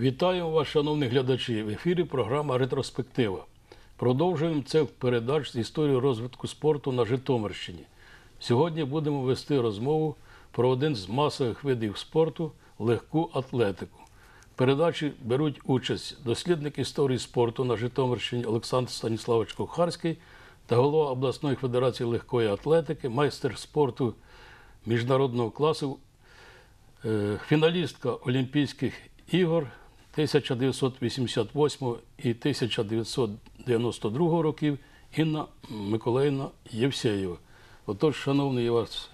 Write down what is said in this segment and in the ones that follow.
Вітаю вас, шановні глядачі. В ефірі програма Ретроспектива. Продовжуємо цикл передач з історії розвитку спорту на Житомирщині. Сьогодні будемо вести розмову про один з масових видів спорту легку атлетику. В передачі беруть участь дослідник історії спорту на Житомирщині Олександр Станіславович Кухарський та голова обласної федерації легкої атлетики, майстер спорту міжнародного класу Е, фіналістка Олімпійських ігор 1988 і 1992 років Інна Миколаївна Євсеєва. Отож, шановний, я вас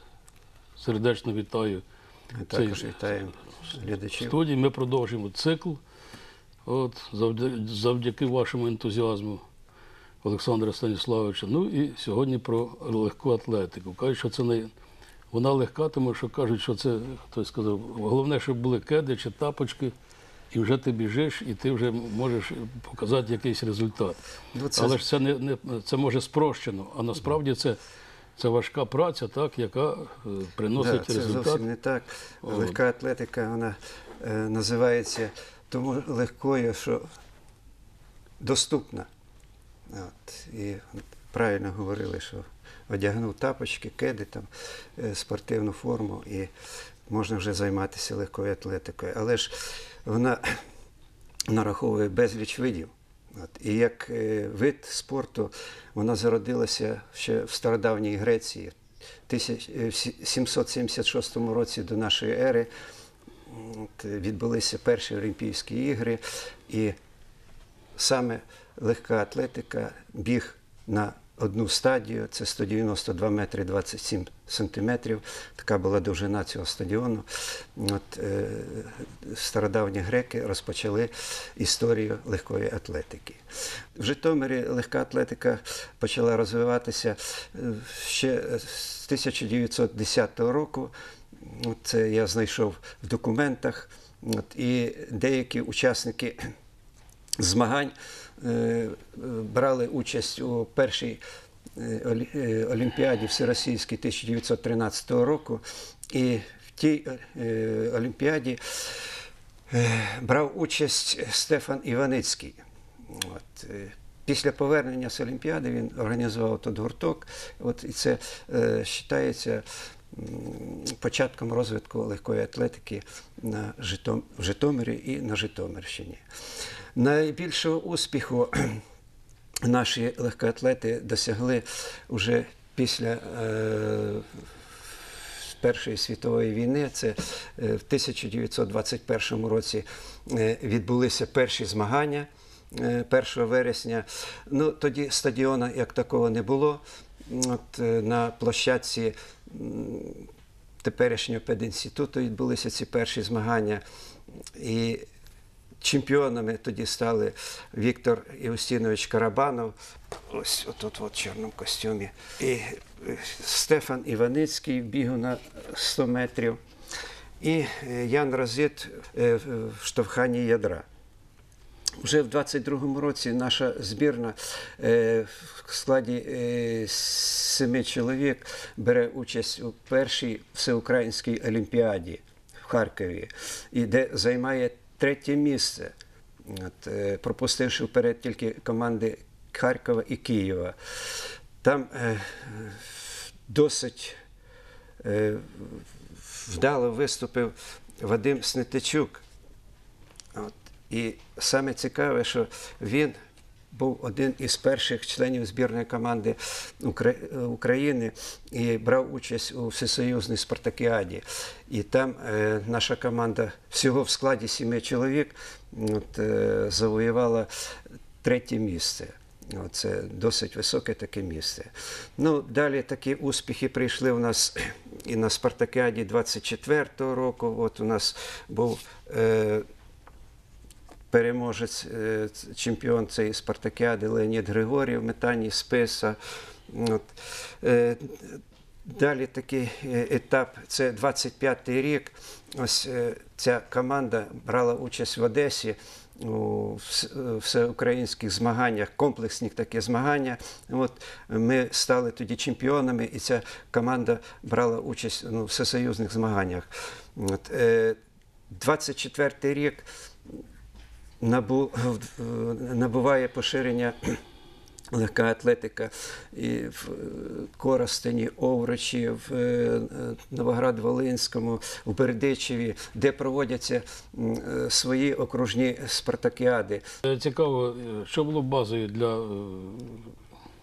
сердечно вітаю. Ми також вітаємо глядачів. студії. Ми продовжуємо цикл. От, завдяки, завдяки вашому ентузіазму, Олександра Станіславовича. Ну і сьогодні про легку атлетику. Кажуть, що це не вона легка, тому що кажуть, що це хтось сказав, головне, щоб були кеди чи тапочки, і вже ти біжиш, і ти вже можеш показати якийсь результат. Ну, це Але ж це не, не це може спрощено, а насправді це, це важка праця, так, яка е, Да, це результат. зовсім не так. Легка атлетика вона е, називається тому легкою, що доступна. От. І правильно говорили, що одягнув тапочки, кеди, там, е, спортивну форму і можна вже займатися легкою атлетикою. Але ж вона нараховує безліч видів. От. І як е, вид спорту вона зародилася ще в стародавній Греції. В 1776 році до нашої ери от, відбулися перші Олімпійські ігри, і саме легка атлетика, біг на одну стадію, це 192 метри 27 сантиметрів. Така була довжина цього стадіону. От, е, стародавні греки розпочали історію легкої атлетики. В Житомирі легка атлетика почала розвиватися е, ще з 1910 року. Це я знайшов в документах. От, і деякі учасники змагань е, брали участь у першій е, Олі- е, Олімпіаді Всеросійській 1913 року. І в тій е, Олімпіаді е, брав участь Стефан Іваницький. От, е, Після повернення з Олімпіади він організував тут гурток. От, і це е, вважається м, початком розвитку легкої атлетики на Житом, в Житомирі і на Житомирщині. Найбільшого успіху наші легкоатлети досягли вже після е, Першої світової війни. Це е, в 1921 році е, відбулися перші змагання е, 1 вересня. Ну, тоді стадіона як такого не було. От, на площадці теперішнього пединституту відбулися ці перші змагання. І чемпіонами. Тоді стали Віктор Іустінович Карабанов, ось отут в чорному костюмі, і е, Стефан Іваницький бігу на 100 метрів, і е, Ян Розит е, в штовханні ядра. Вже в 22-му році наша збірна в складі семи чоловік бере участь у першій всеукраїнській олімпіаді в Харкові, де займає третє місце, от, е, пропустивши вперед тільки команди Харкова і Києва. Там е, досить е, вдало виступив Вадим Снетичук. От. І саме цікаве, що він був один із перших членів збірної команди України і брав участь у всесоюзній спартакіаді. І там е, наша команда всього в складі сіми чоловік от, е, завоювала третє місце. Це досить високе таке місце. Ну, далі такі успіхи прийшли у нас і на Спартакіаді 24-го року. От у нас був е, переможець, е, чемпіон цієї спартакіади Леонід Григорів, метанні списа. От. Е, Далі такий е, етап, це 25-й рік. Ось ця команда брала участь в Одесі у всеукраїнських змаганнях, комплексних такі змагання. От ми стали тоді чемпіонами, і ця команда брала участь ну, всесоюзних змаганнях. От, е, 24-й рік набуває поширення легка атлетика і в е, Коростені, Овручі, в е, Новоград-Волинському, в Бердичеві, де проводяться е, свої окружні спартакіади. Е, Цікаво, е, що було базою для е,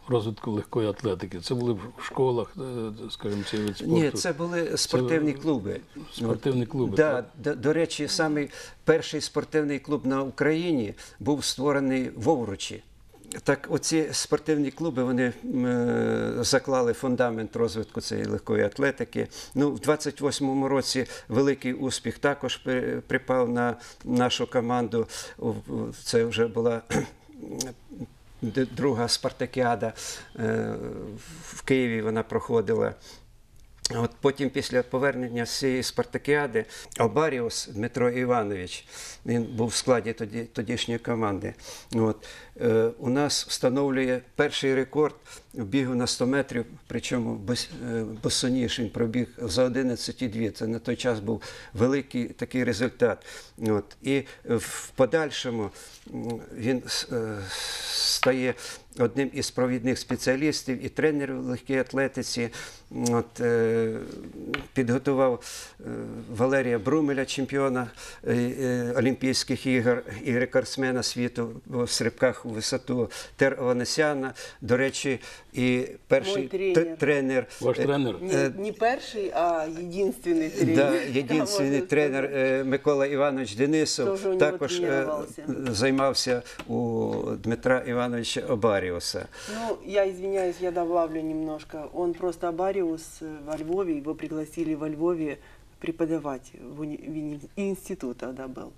розвитку легкої атлетики? Це були в школах, е, скажімо, цей вид спорту? Ні, це були спортивні клуби. спортивні клуби. Да, так? до, до речі, самий перший спортивний клуб на Україні був створений в Овручі. Так, оці спортивні клуби вони е, заклали фундамент розвитку цієї легкої атлетики. Ну, в 28-му році великий успіх також при- припав на нашу команду. Це вже була друга спартакіада е, в Києві. Вона проходила. От потім, після повернення з цієї спартакіади, Обаріус Дмитро Іванович, він був в складі тоді, тодішньої команди. От, е, у нас встановлює перший рекорд бігу на 100 метрів, причому е, босоніж він пробіг за 11,2. Це на той час був великий такий результат. От, і в подальшому він е, стає одним із провідних спеціалістів і тренерів в легкій атлетиці. От, е, підготував Валерія Брумеля, чемпіона Олімпійських ігор і рекордсмена світу в стрибках у висоту Тер Ованесяна. До речі, і перший Мой тренер. т- тренер. Ваш е, тренер? Не, не перший, а единственный тренер. Да, єдиний можно тренер сказать. е, Микола Іванович Денисов Тоже у нього також е, тренувався. займався у Дмитра Івановича Обаріуса. Ну, я извиняюсь, я добавлю немножко. Он просто Абариус э, во Львове, его пригласили во Львове преподавать в, уни- в ини- институт тогда был.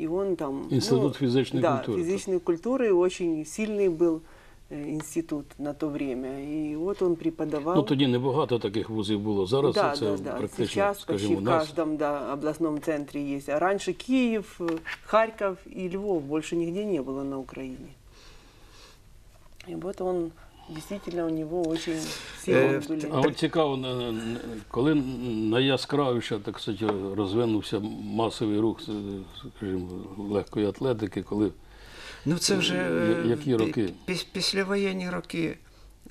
И он там... Институт физической да, культуры. физической культуры, очень сильный был э, институт на то время. И вот он преподавал. Ну тоді небагато таких вузів було. Зараз да, це да, да. практично, Сейчас почти скажімо, у в нас. каждом да, областном центре есть. А раньше Киев, э, Харьков и Львов больше нигде не было на Украине. И вот он, действительно, у него очень сильные Э, были. А от цікаво, на- на- на- коли найяскравіше, так сказати, розвинувся масовий рух, е, скажімо, легкої атлетики, коли Ну, це вже е, які роки? піс- післявоєнні роки.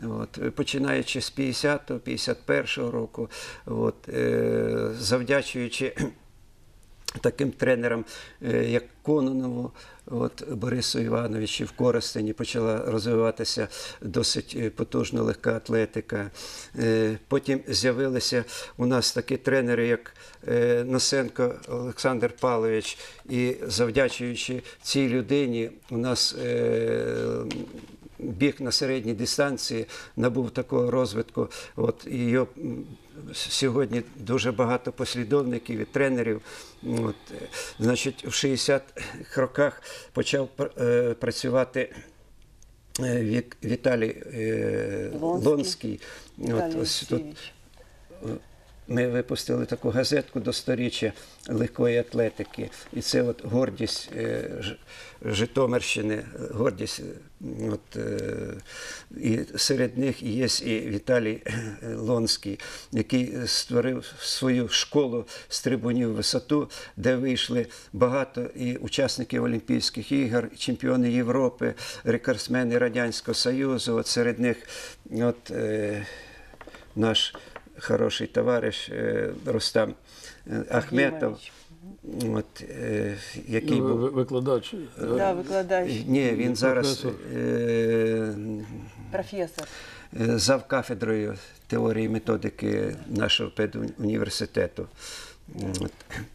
От, е, починаючи з 50-го, 51-го року, от, е, завдячуючи таким тренерам, е, як Кононову, от, Борису Івановичу в Коростені почала розвиватися досить е, потужна легка атлетика. Е, Потім з'явилися у нас такі тренери, як Носенко Олександр Павлович, і завдячуючи цій людині, у нас біг на середній дистанції набув такого розвитку. От і сьогодні дуже багато послідовників і тренерів. От, е, значить, в 60-х роках почав е, працювати. е, Віталій Лонський. Лонський. От, ось тут. Ми випустили таку газетку до сторіччя легкої атлетики. І це от гордість е, Житомирщини, гордість. От, е, і серед них є і Віталій е, Лонський, який створив свою школу з трибунів висоту, де вийшли багато і учасників Олімпійських ігор, чемпіони Європи, рекордсмени Радянського Союзу. От серед них от, наш хороший товариш е, Рустам е, Ахметов, от, е, який ну, був. викладач. Да, викладач. Ні, він зараз Професор. е, профессор. е, зав кафедрою теорії і методики нашого педуніверситету.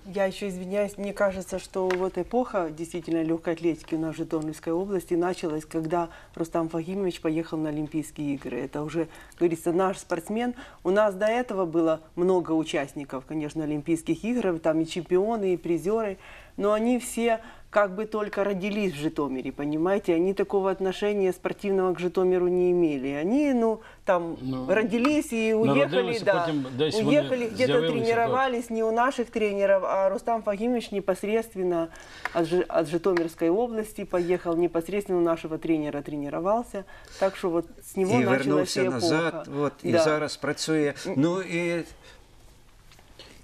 Я еще извиняюсь, мне кажется, что вот эпоха действительно легкой атлетики у нас в Житомирской области началась, когда Рустам Фагимович поехал на Олимпийские игры. Это уже, говорится, наш спортсмен. У нас до этого было много участников, конечно, Олимпийских игр, там и чемпионы, и призеры, но они все как бы только родились в Житомире, понимаете? Они такого отношения спортивного к Житомиру не имели. Они, ну, там, Ну, родились и уехали, народились, да, потім десь вони уехали, где-то з'явилися, тренировались не у наших тренеров, а Рустам Фагимович непосредственно от, Жи- от Житомирской области поехал, непосредственно у нашего тренера тренировался. Так что вот с него І началась вернувся эпоха. назад, от, і Да. зараз працює. Ну і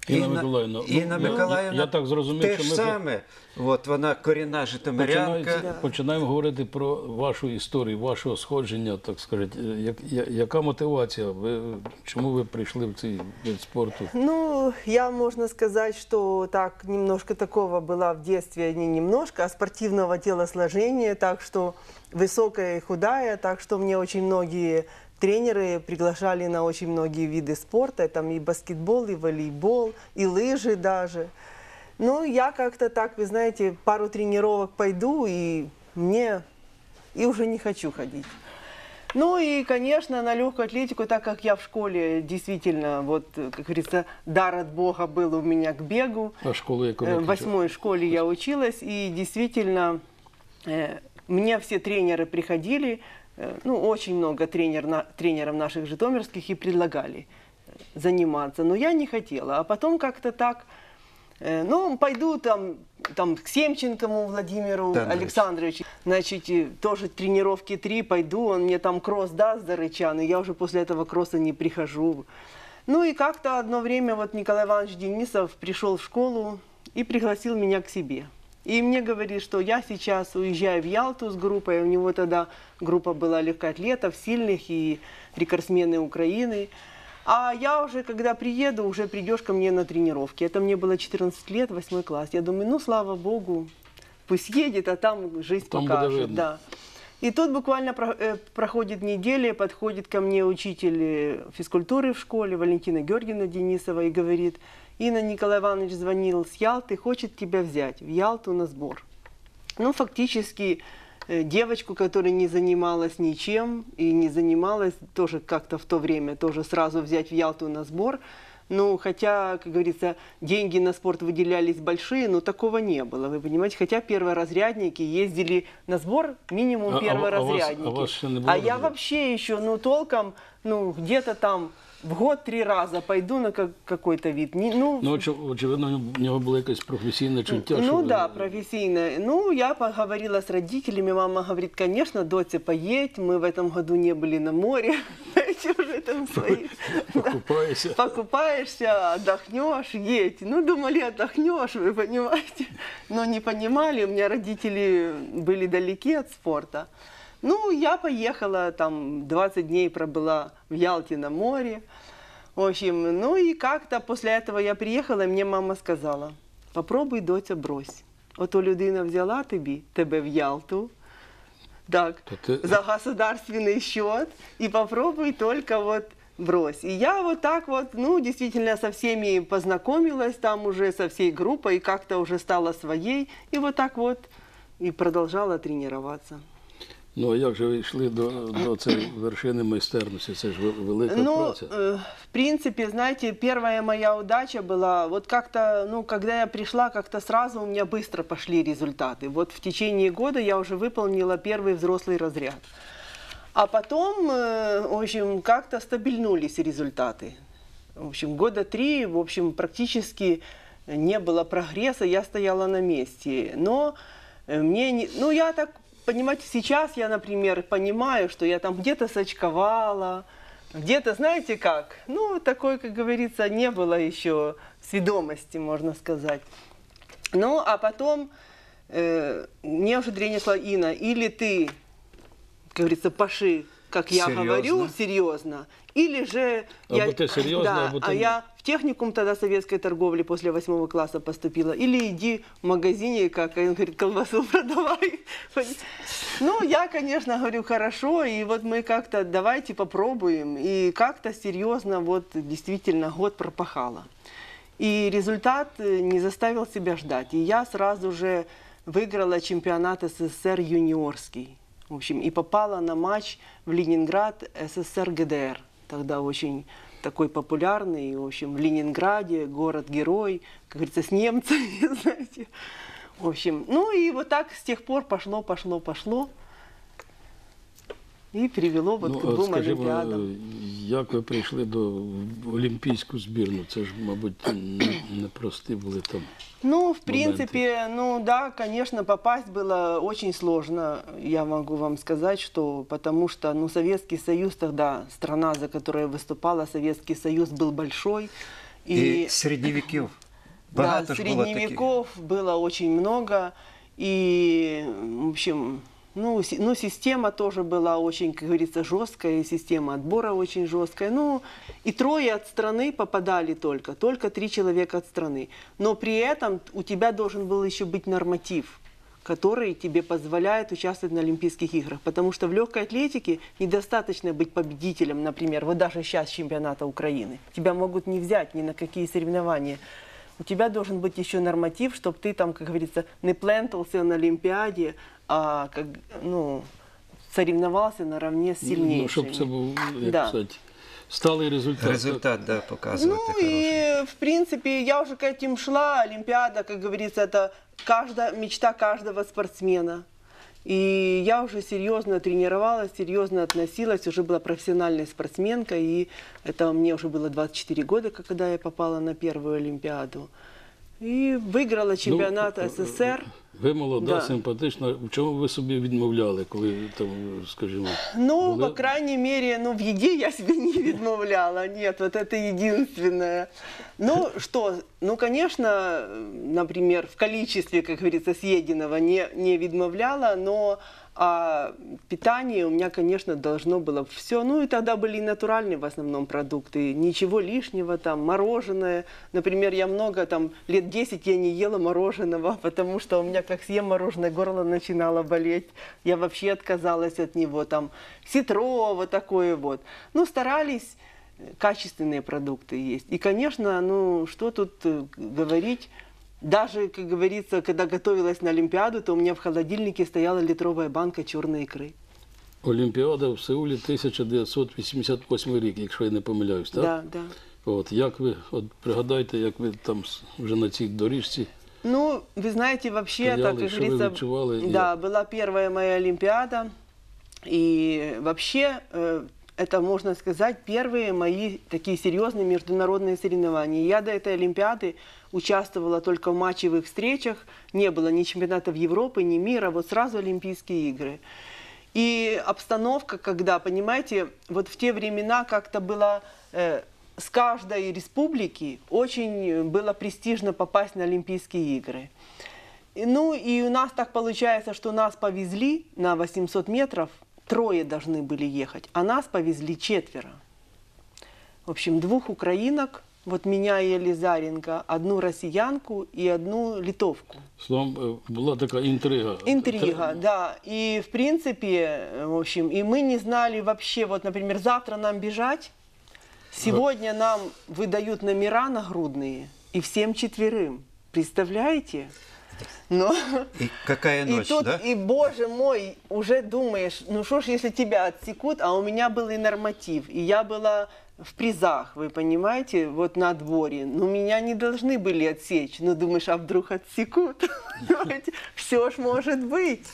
Інна Миколаївна, ну, Інна я- Миколаївна я так зрозумів, те що ж ми- саме. От вона корінна житомирянка. Починаємо говорити про вашу історію, вашого сходження, так сказати. Е, Як, я- яка мотивація? Ви, чому ви прийшли в цей вид спорту? Ну, я, можно сказать, что так, немножко такого была в детстве, не немножко, а спортивного телосложения, так что высокая и худая, так что мне очень многие тренеры приглашали на очень многие виды спорта, там и баскетбол, и волейбол, и лыжи даже. Ну, я как-то так, вы знаете, пару тренировок пойду, и мне и уже не хочу ходить. Ну и, конечно, на легкую атлетику, так как я в школе действительно, вот, как говорится, дар от Бога был у меня к бегу. А школу ви Э, В восьмой школе я училась, и действительно э, мне все тренеры приходили, ну, очень много тренер, на- тренеров наших житомирских и предлагали э, заниматься, но я не хотела. А потом как-то так, э, ну, пойду там, там к Семченкому Владимиру Тендрович. Александровичу, значит, тоже тренировки три пойду, он мне там кросс даст за рычан, и я уже после этого кросса не прихожу. Ну и как-то одно время вот Николай Иванович Денисов пришел в школу и пригласил меня к себе. И мне говорит, что я сейчас уезжаю в Ялту с группой. У него тогда группа была легкоатлетов, сильных и рекордсмены Украины. А я уже, когда приеду, уже придешь ко мне на тренировки. Это мне было 14 лет, 8 класс. Я думаю, ну, слава богу, пусть едет, а там жизнь Там покажет. Да. И тут буквально э, проходит неделя, подходит ко мне учитель физкультуры в школе Валентина Георгиевна Денисова и говорит, Инна Николай Иванович звонил с Ялты, хочет тебя взять в Ялту на сбор. Ну, фактически, э, девочку, которая не занималась ничем и не занималась тоже как-то в то время, тоже сразу взять в Ялту на сбор. Ну, хотя, как говорится, деньги на спорт выделялись большие, но такого не было, вы понимаете. Хотя перворазрядники ездили на сбор минимум А- а ва- а вас- перворазрядники. а вас А я вообще еще, ну, толком, ну, где-то там в год три раза пойду на как- какой-то вид. Не- ну, Ну, очі- очевидно, в нього було якесь професійне чуття. ну що ви- да, профессийно. Ну, я поговорила с родителями. Мама говорит, конечно, Дотя, поедь. Мы в этом году не были на море. Знаете, уже там свои. Покупаєшся. Покупаешься, отдохнешь, едь. Ну, думали, отдохнешь, вы понимаете. Но не понимали, у меня родители были далеки от спорта. Ну, я поехала, там 20 дней пробыла в Ялте на море. В общем, ну и как-то после этого я приехала, и мне мама сказала, попробуй, доця, брось. Ото людина взяла тобі, тебе в Ялту, так, ты- за государственный счет, и попробуй только вот брось. И я вот так вот, ну, действительно, со всеми познакомилась там уже, со всей группой, и как-то уже стала своей, и вот так вот и продолжала тренироваться. Ну, а як же ви йшли до, до цієї вершини майстерності? Це ж ве- велика Ну, праця. э, в принципе, знаете, первая моя удача была, вот как-то, ну, когда я пришла, как-то сразу у меня быстро пошли результаты. Вот в течение года я уже выполнила первый взрослый разряд. А потом, э, в общем, как-то стабильнулись результаты. В общем, года три, в общем, практически не было прогресса, я стояла на месте. Но э, мне не... Ну, я так, понимаете, сейчас я, например, понимаю, что я там где-то сочковала, где-то, знаете как, ну, такой, как говорится, не было еще сведомости, можно сказать. Ну, а потом э, мне уже тренер сказал, Инна, или ты, как говорится, паши, как я Серьезно? говорю, серьезно, или же... Або ты серьезно, да, або ты а я в техникум тогда советской торговли после восьмого класса поступила. Или иди в магазине, как он говорит, колбасу продавай. Ну, я, конечно, говорю, хорошо, и вот мы как-то давайте попробуем. И как-то серьезно вот действительно год пропахала. И результат э, не заставил себя ждать. И я сразу же выиграла чемпионат СССР юниорский. В общем, и попала на матч в Ленинград СССР ГДР. Тогда очень такой популярный, в общем, в Ленинграде, город-герой, как говорится, с немцами, знаете. В общем, ну и вот так с тех пор пошло, пошло, пошло. И привело вот ну, к от двум скажімо, Олимпиадам. е, як ви прийшли до в Олімпійську збірну? Це ж, мабуть, не- непрості були там. Ну, в моменты. принципе, ну да, конечно, попасть было очень сложно, я могу вам сказать, что потому что, ну, Советский Союз тогда, страна, за которую я выступала, Советский Союз был большой, І середньовіків. Багато да, ж було таких. средневеков было очень много. И, в общем, ну, ну, система тоже была очень, как говорится, жесткая, система отбора очень жесткая. Ну, и трое от страны попадали только, только три человека от страны. Но при этом у тебя должен был еще быть норматив который тебе позволяет участвовать на Олимпийских играх. Потому что в легкой атлетике недостаточно быть победителем, например, вот даже сейчас чемпионата Украины. Тебя могут не взять ни на какие соревнования. У тебя должен быть еще норматив, чтобы ты там, как говорится, не плентался на Олимпиаде, а как, ну, соревновался наравне с сильнейшими. Ну, щоб це був, як Да. сказати, сталий результат. Результат, да, показувати Ну и, в принципе, я уже к этим шла. Олимпиада, как говорится, это каждая, мечта каждого спортсмена. И я уже серьезно тренировалась, серьезно относилась, уже была профессиональной спортсменкой. И это мне уже было 24 года, когда я попала на первую Олимпиаду И выиграла чемпионат Ну, СССР. Ви молода, Да. симпатична. В чому ви собі відмовляли, коли там, скажімо, Ну, були- по крайней мере, ну, в еде я себе не відмовляла. Нет, вот это единственное. Ну, что, ну, конечно, например, в количестве, как говорится, съеденного не, не відмовляла, но а питание у меня, конечно, должно было все. Ну, и тогда были и натуральные в основном продукты. Ничего лишнего, там, мороженое. Например, я много, там, лет 10 я не ела мороженого, потому что у меня, как съем мороженое, горло начинало болеть. Я вообще отказалась от него, там, ситро, вот такое вот. Ну, старались э, качественные продукты есть. И, конечно, ну, что тут э, говорить, даже, как говорится, когда готовилась на Олимпиаду, то у меня в холодильнике стояла литровая банка черной икры. Олімпіада в Сеулі 1988 рік, якщо я не помиляюсь, так? Да, да. От як ви от пригадайте, як ви там с- вже на цій доріжці Ну, вы знаете, вообще, Стояли, так, как что вы говорится, відчували, і да, як? была первая моя Олимпиада, и вообще, э, это, можно сказать, первые мои такие серьезные международные соревнования. Я до этой Олимпиады участвовала только в матчевых встречах, не было ни чемпионатов Европы, ни мира, вот сразу Олимпийские игры. И обстановка, когда, понимаете, вот в те времена как-то было э, с каждой республики очень было престижно попасть на Олимпийские игры. Ну и у нас так получается, что нас повезли на 800 метров, трое должны были ехать, а нас повезли четверо. В общем, двух украинок, вот меня и Елизаренко, одну россиянку и одну литовку. словом е, була така інтрига. Интрига, да. И в принципе, э, в общем, и мы не знали вообще, вот, например, завтра нам бежать, сегодня нам выдают номера нагрудные, и всем четверым. Представляете? Но... Какая И ночь, тут, да? и, боже мой, уже думаешь, ну что ж, если тебя отсекут, а у меня был и норматив, и я была в призах, вы понимаете, вот на отборе. Ну, меня не должны были отсечь. Ну, думаешь, а вдруг отсекут? Все ж может быть.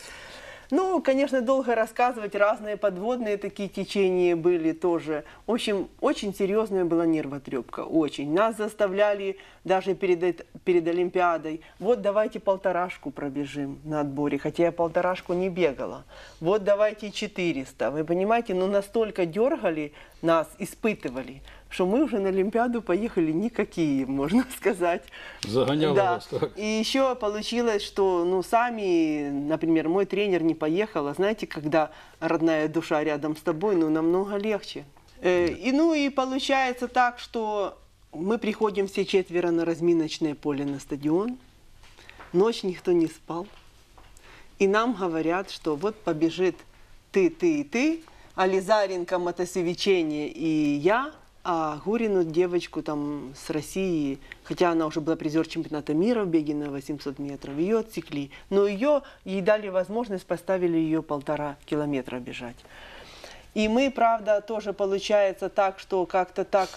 Ну, конечно, долго рассказывать, разные подводные такие течения были тоже. В общем, очень серьезная была нервотрепка, очень. Нас заставляли даже перед, перед Олимпиадой, вот давайте полторашку пробежим на отборе, хотя я полторашку не бегала. Вот давайте 400. Вы понимаете, ну настолько дергали нас, испытывали, что мы уже на Олимпиаду поехали никакие, можно сказать. Заганяли Да. вас, так? И еще получилось, что, ну, сами, например, мой тренер не поехал, а знаете, когда родная душа рядом с тобой, ну, намного легче. Э, и, ну, и получается так, что мы приходим все четверо на разминочное поле на стадион, ночь никто не спал, и нам говорят, что вот побежит ты, ты и ты, а Лизаренко, мотосевичение и я, а Гурину девочку там с России, хотя она уже была призер чемпионата мира в беге на 800 метров, ее отсекли. Но ее, ей дали возможность, поставили ее полтора километра бежать. И мы, правда, тоже получается так, что как-то так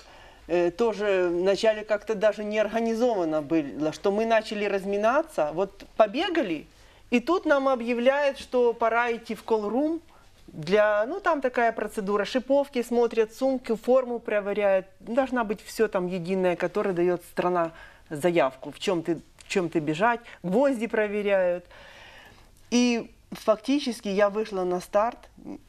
э, тоже вначале как-то даже не организовано было, что мы начали разминаться, вот побегали, и тут нам объявляют, что пора идти в колл-рум, для, ну там такая процедура, шиповки смотрят, сумки, форму проверяют, должна быть все там единое, которое дает страна заявку, в чем ты, в чем ты бежать, гвозди проверяют. И фактически я вышла на старт,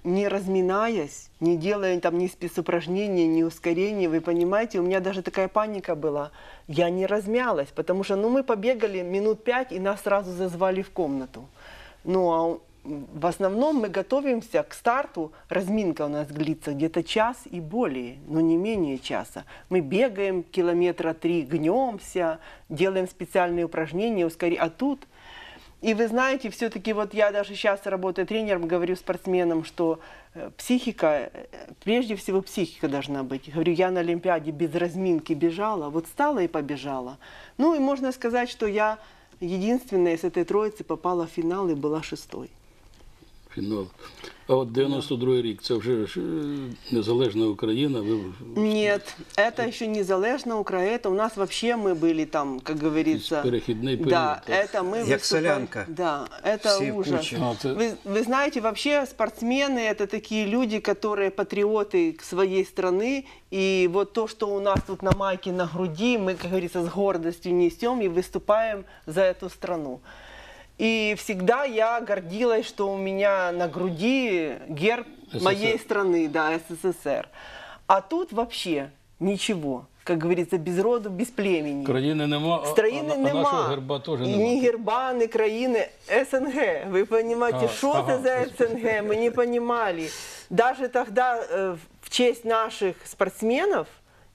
не разминаясь, не делая там ни спецупражнений, ни ускорений. Вы понимаете, у меня даже такая паника была. Я не размялась, потому что ну, мы побегали минут пять, и нас сразу зазвали в комнату. Ну, а в основном мы готовимся к старту. Разминка у нас длится где-то час и более, но не менее часа. Мы бегаем километра три, гнемся, делаем специальные упражнения, ускори... А тут и вы знаете, все-таки вот я даже сейчас работаю тренером, говорю спортсменам, что э, психика, э, прежде всего психика должна быть. Говорю, я на Олимпиаде без разминки бежала, вот стала и побежала. Ну и можно сказать, что я единственная из этой троицы попала в финал и была шестой Фінал. А от 92-й рік це вже ж, е, незалежна Україна. Ви Нет, это еще незалежно Украина. Это у нас вообще мы были там, как говорится. перехідний період. Да, так? это мы Як выступали- солянка. Да, это Все в ужас. куче. А, це- Вы, вы знаете, вообще спортсмены это такие люди, которые патриоты к своей страны. И вот то, что у нас тут на майке на груди, мы, как говорится, с гордостью несем и выступаем за эту страну. И всегда я гордилась, что у меня на груди герб СССР. моей страны, да, СССР. А тут вообще ничего. Как говорится, без роду, без племени. країни нема, а, Країни а, а нема. нашого герба теж І ні немає. герба, ні країни. СНГ. Ви розумієте, А, що ага, це за СНГ? Ми не розуміли. Даже тогда э, в честь наших спортсменов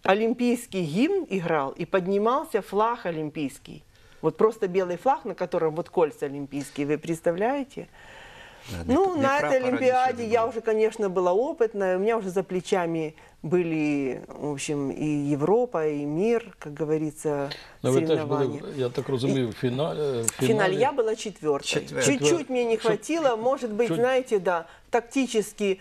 олимпийский гимн играл и поднимался флаг олимпийский. Вот просто белый флаг, на котором вот кольца олимпийские, вы представляете? Да, не- Ну, не на этой прапора, Олимпиаде ничего не я было. уже, конечно, была опытная. У меня уже за плечами были, в общем, и Европа, и мир, как говорится, Ну, ви теж були, соревнования. я так розумію, в фіналі. В финале я была четвертой. Четвертая. Чуть-чуть мне не Чтоб- хватило, может быть, чуть- знаете, да, тактически,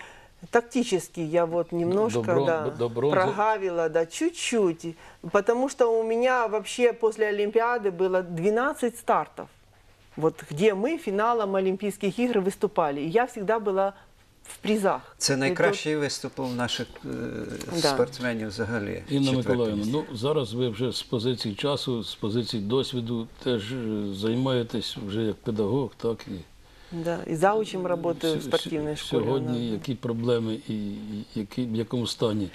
тактически я вот немножко, до брон- да, до бронзы. прогавила, да, чуть-чуть, потому что у меня вообще после Олимпиады было 12 стартов, вот где мы финалом Олимпийских игр выступали, и я всегда была в призах. Це И тут- найкращий виступ у наших е, Да. спортсменів взагалі. Інна Четверте Миколаївна, місце. ну зараз ви вже з позиції часу, з позиції досвіду теж е, займаєтесь вже як педагог, так і Да, и заучим работаю в Сь- спортивной сь- школе. Сьогодні які проблеми і, і які, в якому стані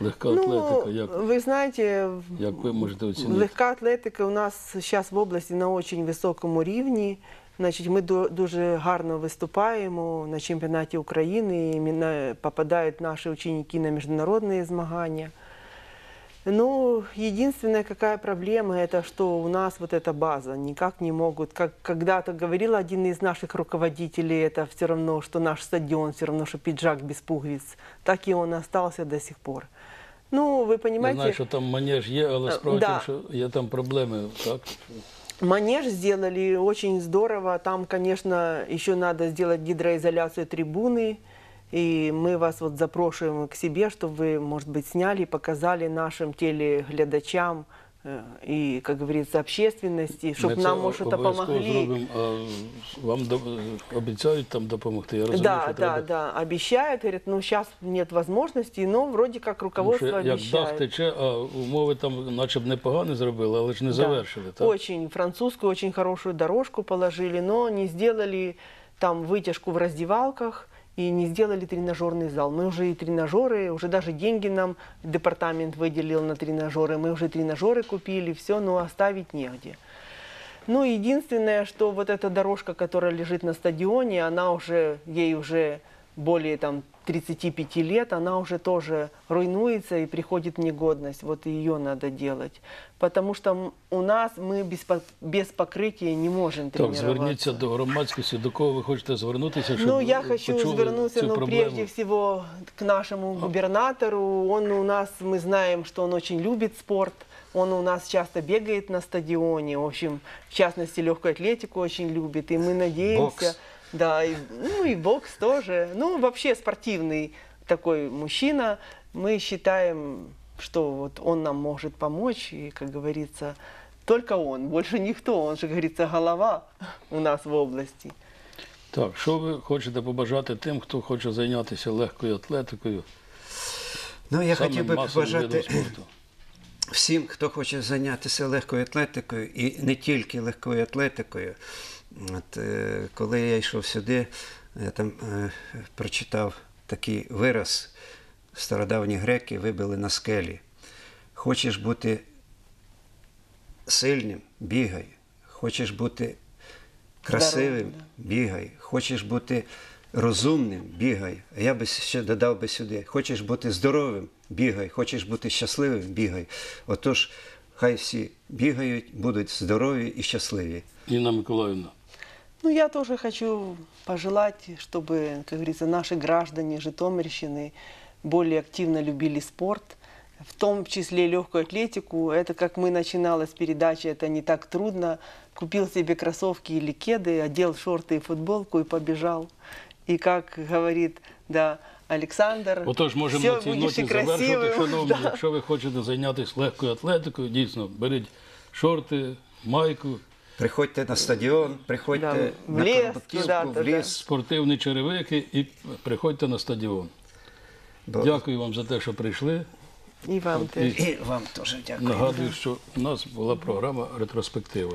легка Ну, атлетика? Як, вы знаете, як ви можете оцінити? Легка атлетика у нас зараз в області на очень високому рівні. Значить, ми ду- дуже гарно виступаємо на чемпіонаті України, і попадають наші ученики на міжнародні змагання. Ну, единственная какая проблема, это что у нас вот эта база никак не могут, как когда-то говорил один из наших руководителей, это все равно, что наш стадион, все равно, что пиджак без пуговиц, так и он остался до сих пор. Ну, вы Я понимаете, знаю, що там манеж є, але Е, справа в да. тім, що є там проблеми, так? Манеж сделали очень здорово. Там, конечно, еще надо сделать гидроизоляцию трибуны. И мы вас вот запрошуємо к себе, чтобы вы, может быть, сняли, показали нашим телеглядачам э, и, как говорится, общественности, Ми чтобы це нам, может, обов'язково помогли. зробимо, а вам до- обіцяють там допомогти. Я розумію, Да, що да, треба. да, обещают, говорят, ну сейчас нет возможности, но вроде как Тому руководство що як дах обещает. тече, а умови там наче б непогано зробили, але ж не Да. завершили. Так? Очень французскую, очень хорошую дорожку положили, но не сделали там вытяжку в раздевалках и не сделали тренажерный зал. Мы уже и тренажеры, уже даже деньги нам департамент выделил на тренажеры, мы уже тренажеры купили, все, но оставить негде. Ну, единственное, что вот эта дорожка, которая лежит на стадионе, она уже, ей уже более там 35 лет, она уже тоже руйнуется и приходит в негодность. Вот ее надо делать. Потому что у нас мы без, без покрытия не можем Так, зверніться до громадськості, до кого ви хочете звернутися, щоб Ну, я хочу цю ну, прежде всего, к нашему губернатору. Он у нас, мы знаем, что он очень любит спорт. Он у нас часто бегает на стадионе. В общем, в частности, легкую атлетику очень любит. И мы надеемся... Бокс. Да, и, ну и бокс тоже. Ну, вообще спортивный такой мужчина. Мы считаем, что вот он нам может помочь. И, как говорится, только он, больше никто. Он же, говорится, голова у нас в области. Так, що ви хочете побажати тим, хто хоче зайнятися легкою атлетикою, Ну, я самим хотів би масовим видом побажати спорту? всім, хто хоче зайнятися легкою атлетикою, і не тільки легкою атлетикою, От, е, коли я йшов сюди, я там е, прочитав такий вираз. Стародавні греки вибили на скелі. Хочеш бути сильним, бігай. Хочеш бути красивим, бігай. Хочеш бути розумним, бігай. А я би ще додав би сюди. Хочеш бути здоровим, бігай. Хочеш бути щасливим, бігай. Отож, хай всі бігають, будуть здорові і щасливі. Інна Миколаївна. Ну, я тоже хочу пожелать, чтобы, как говорится, наши граждане Житомирщины более активно любили спорт, в том числе легкую атлетику. Это как мы начинали с передачи, это не так трудно. Купил себе кроссовки или кеды, одел шорты и футболку и побежал. И как говорит, да, Александр, Отож, можемо «Всё на цій будешь ноті и завершувати. красивым». Шановні, Да. якщо ви хочете зайнятися легкою атлетикою, дійсно, беріть шорти, майку, Приходьте на стадіон, приходьте Да, в на ліс Коробківку, куди-то, в да. ліс. спортивні черевики і приходьте на стадіон. Бо- Дякую вам за те, що прийшли. І вам теж. І вам теж дякую. Нагадую, що у нас була програма ретроспектива.